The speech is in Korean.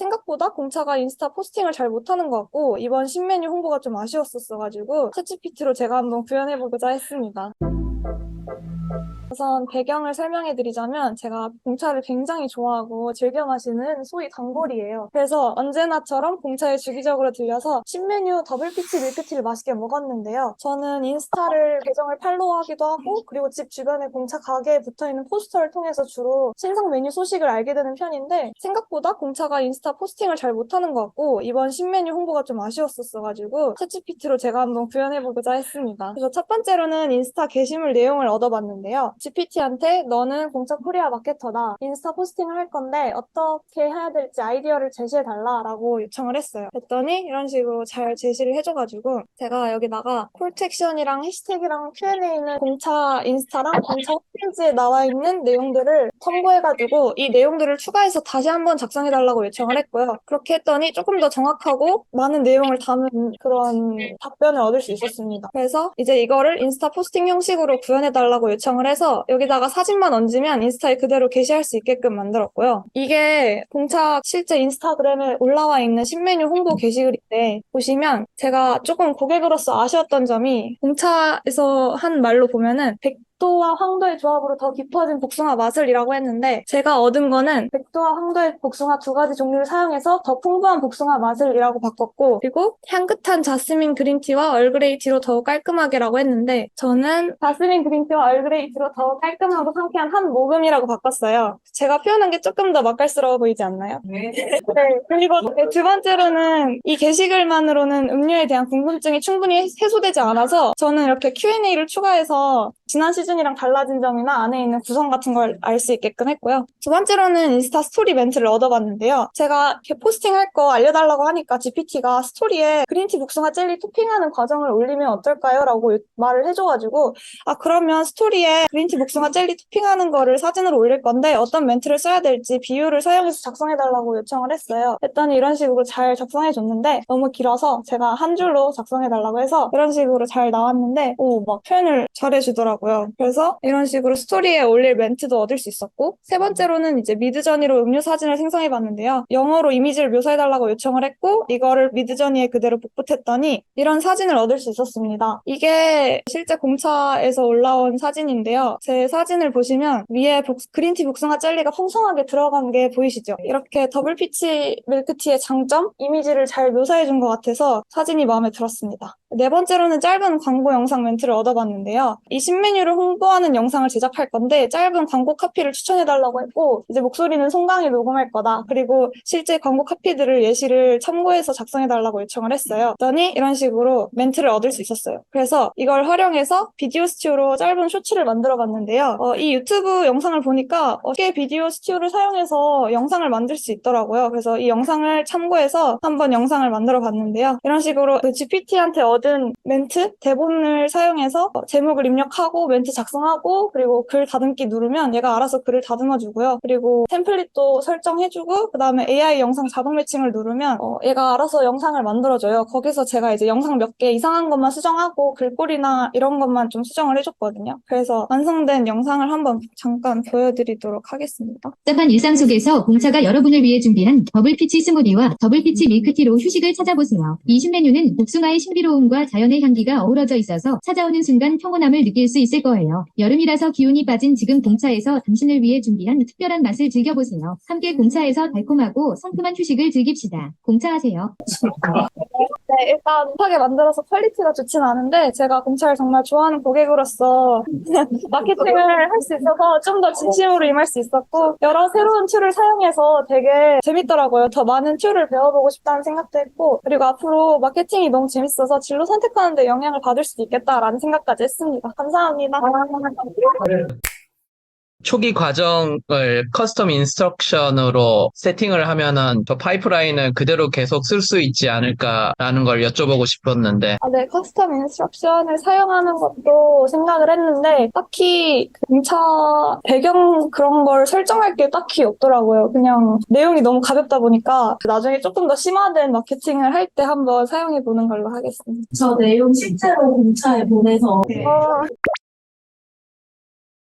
생각보다 공차가 인스타 포스팅을 잘 못하는 것 같고 이번 신메뉴 홍보가 좀 아쉬웠었어가지고 챗GPT로 제가 한번 구현해보고자 했습니다. 우선 배경을 설명해 드리자면 제가 공차를 굉장히 좋아하고 즐겨 마시는 소위 단골이에요. 그래서 언제나처럼 공차에 주기적으로 들려서 신메뉴 더블피치 밀크티를 맛있게 먹었는데요. 저는 인스타를 계정을 팔로우하기도 하고 그리고 집 주변에 공차 가게에 붙어있는 포스터를 통해서 주로 신상 메뉴 소식을 알게 되는 편인데 생각보다 공차가 인스타 포스팅을 잘 못하는 것 같고 이번 신메뉴 홍보가 좀 아쉬웠었어가지고 챗GPT로 제가 한번 구현해보고자 했습니다. 그래서 첫 번째로는 인스타 게시물 내용을 얻어봤는데요. GPT한테 너는 공차 코리아 마케터다. 인스타 포스팅을 할 건데 어떻게 해야 될지 아이디어를 제시해 달라라고 요청을 했어요. 했더니 이런 식으로 잘 제시를 해줘가지고 제가 여기다가 콜투액션이랑 해시태그랑 Q&A는 공차 인스타랑 공차 홈페이지에 나와 있는 내용들을 첨부해가지고 이 내용들을 추가해서 다시 한번 작성해달라고 요청을 했고요. 그렇게 했더니 조금 더 정확하고 많은 내용을 담은 그런 답변을 얻을 수 있었습니다. 그래서 이제 이거를 인스타 포스팅 형식으로 구현해달라고 요청을 해서 여기다가 사진만 얹으면 인스타에 그대로 게시할 수 있게끔 만들었고요. 이게 공차 실제 인스타그램에 올라와 있는 신메뉴 홍보 게시글인데 보시면 제가 조금 고객으로서 아쉬웠던 점이 공차에서 한 말로 보면은 백도와 황도의 조합으로 더 깊어진 복숭아 맛을이라고 했는데 제가 얻은 거는 백도와 황도의 복숭아 두 가지 종류를 사용해서 더 풍부한 복숭아 맛을이라고 바꿨고 그리고 향긋한 자스민 그린티와 얼그레이 티로 더욱 깔끔하게라고 했는데 저는 자스민 그린티와 얼그레이 티로 더 깔끔하고 상쾌한 한 모금이라고 바꿨어요. 제가 표현한 게 조금 더 맛깔스러워 보이지 않나요? 네. 네, 그리고 두 번째로는 이 게시글만으로는 음료에 대한 궁금증이 충분히 해소되지 않아서 저는 이렇게 Q&A를 추가해서 지난 시즌 이랑 달라진 점이나 안에 있는 구성 같은 걸 알 수 있게끔 했고요. 두 번째로는 인스타 스토리 멘트를 얻어봤는데요. 제가 이렇게 포스팅 할 거 알려달라고 하니까 GPT가 스토리에 그린티 복숭아 젤리 토핑하는 과정을 올리면 어떨까요? 라고 말을 해줘가지고 아 그러면 스토리에 그린티 복숭아 젤리 토핑하는 거를 사진으로 올릴 건데 어떤 멘트를 써야 될지 비유를 사용해서 작성해달라고 요청을 했어요. 했더니 이런 식으로 잘 작성해줬는데 너무 길어서 제가 한 줄로 작성해달라고 해서 이런 식으로 잘 나왔는데 오 막 표현을 잘해주더라고요. 그래서 이런 식으로 스토리에 올릴 멘트도 얻을 수 있었고 세 번째로는 이제 미드저니로 음료 사진을 생성해 봤는데요. 영어로 이미지를 묘사해 달라고 요청을 했고 이거를 미드저니에 그대로 복붙했더니 이런 사진을 얻을 수 있었습니다. 이게 실제 공차에서 올라온 사진인데요. 제 사진을 보시면 위에 복- 그린티 복숭아 젤리가 풍성하게 들어간 게 보이시죠? 이렇게 더블 피치 밀크티의 장점, 이미지를 잘 묘사해 준 것 같아서 사진이 마음에 들었습니다. 네 번째로는 짧은 광고 영상 멘트를 얻어봤는데요. 이 신메뉴를 홍보하는 영상을 제작할 건데 짧은 광고 카피를 추천해달라고 했고 이제 목소리는 송강이 녹음할 거다. 그리고 실제 광고 카피들을 예시를 참고해서 작성해달라고 요청을 했어요. 그랬더니 이런 식으로 멘트를 얻을 수 있었어요. 그래서 이걸 활용해서 비디오 스튜디오로 짧은 쇼츠를 만들어 봤는데요. 어, 이 유튜브 영상을 보니까 어떻게 비디오 스튜디오를 사용해서 영상을 만들 수 있더라고요. 그래서 이 영상을 참고해서 한번 영상을 만들어 봤는데요. 이런 식으로 그 GPT한테 얻은 멘트, 대본을 사용해서 어, 제목을 입력하고 멘트 작성하고 그리고 글 다듬기 누르면 얘가 알아서 글을 다듬어 주고요. 그리고 템플릿도 설정해주고 그 다음에 AI 영상 자동 매칭을 누르면 어, 얘가 알아서 영상을 만들어줘요. 거기서 제가 이제 영상 몇 개 이상한 것만 수정하고 글꼴이나 이런 것만 좀 수정을 해줬거든요. 그래서 완성된 영상을 한번 잠깐 보여드리도록 하겠습니다. 복잡한 일상 속에서 공차가 여러분을 위해 준비한 더블 피치 스무디와 더블 피치 밀크티로 휴식을 찾아보세요. 이 신메뉴는 복숭아의 신비로움과 자연의 향기가 어우러져 있어서 찾아오는 순간 평온함을 느낄 수 있을 거예요. 여름이라서 기운이 빠진 지금 공차에서 당신을 위해 준비한 특별한 맛을 즐겨보세요. 함께 공차에서 달콤하고 상큼한 휴식을 즐깁시다. 공차하세요. 네, 일단 급하게 만들어서 퀄리티가 좋진 않은데 제가 공차를 정말 좋아하는 고객으로서 마케팅을 할 수 있어서 좀 더 진심으로 임할 수 있었고 여러 새로운 툴을 사용해서 되게 재밌더라고요. 더 많은 툴을 배워보고 싶다는 생각도 했고 그리고 앞으로 마케팅이 너무 재밌어서 진로 선택하는데 영향을 받을 수도 있겠다라는 생각까지 했습니다. 감사합니다. 초기 과정을 커스텀 인스트럭션으로 세팅을 하면은 저 파이프라인을 그대로 계속 쓸 수 있지 않을까라는 걸 여쭤보고 싶었는데 아, 네, 커스텀 인스트럭션을 사용하는 것도 생각을 했는데, 딱히 그 공차 배경 그런 걸 설정할 게 딱히 없더라고요. 그냥 내용이 너무 가볍다 보니까 나중에 조금 더 심화된 마케팅을 할 때 한번 사용해 보는 걸로 하겠습니다. 저 내용 실제로 공차에 보내서 어,